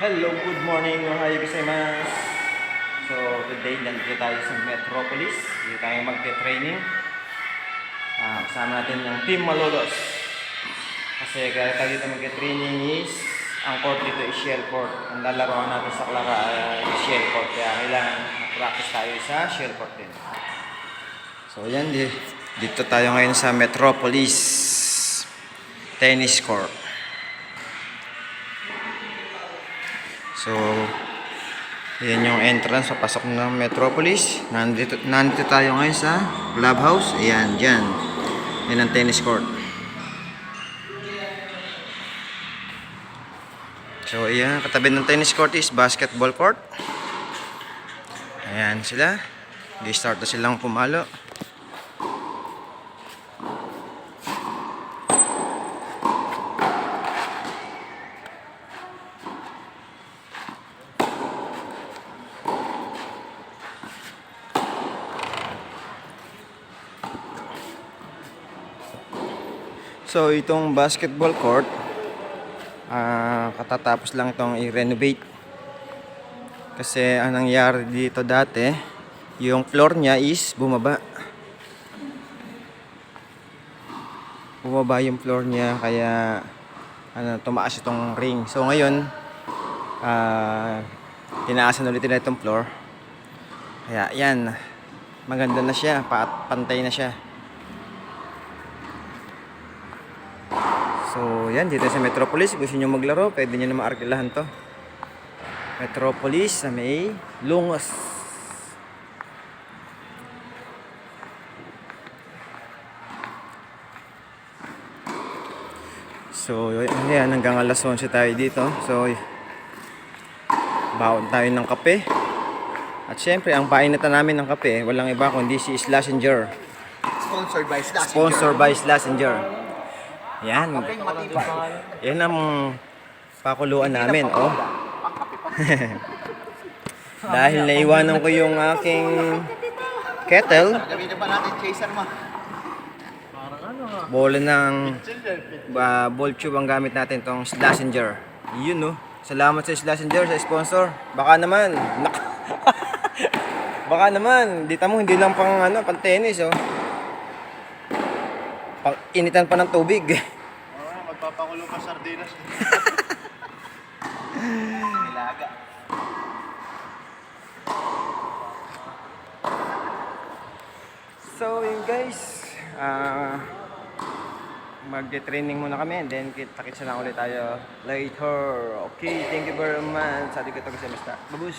Hello, good morning mga hayagusaimasu. So, today nandito tayo sa Metropolis. Dito tayo magte-training. Ah, kasama natin yung Team Malolos. Kasi kaya tayo dito magte-training is ang court dito is shell. Ang lalaroan natin sa Clara shell court. Kaya kailangan practice tayo sa shell din. So, yan. di- Dito tayo ngayon sa Metropolis Tennis Court. So, yan yung entrance papasok ng Metropolis. Nandito, nandito tayo ngayon sa clubhouse. Ayan, dyan. Yan ang tennis court. So, ayan. Katabi ng tennis court is basketball court. Ayan sila. Di-start na silang pumalo. So, itong basketball court, ah katatapos lang itong i-renovate. Kasi ang nangyari dito dati, yung floor niya is bumaba. Bumaba yung floor niya, kaya ano, tumaas itong ring. So, ngayon, ah tinaasan ulit nila itong floor. Kaya, yan. Maganda na siya, pa pantay na siya. So, yan, dito sa Metropolis. Gusto nyo maglaro, pwede nyo na maarkilahan to. Metropolis sa may Lungos. So, yan, hanggang alas 11 tayo dito. So, baon tayo ng kape. At syempre, ang painatan namin ng kape, walang iba kundi si Slashinger. Sponsored by Slash. Sponsor by Slashinger. Yan. Yan ang pakuluan namin, oh. Dahil naiwanan ko yung aking kettle, Gamitin pa natin chaser mo. bola ng uh, ball tube ang gamit natin tong Slashinger. Yun, no. Salamat sa Slashinger sa sponsor. Baka naman, Baka naman, dita mo hindi lang pang ano, pang tennis, oh. Initan pa ng tubig. Oo, magpapakulo ka sardinas. Nilaga. So, yun guys. Ah magte-training muna kami and then kita-kitsa na ulit tayo later. Okay, thank you very much. Sa ko ito kasi basta. Babus!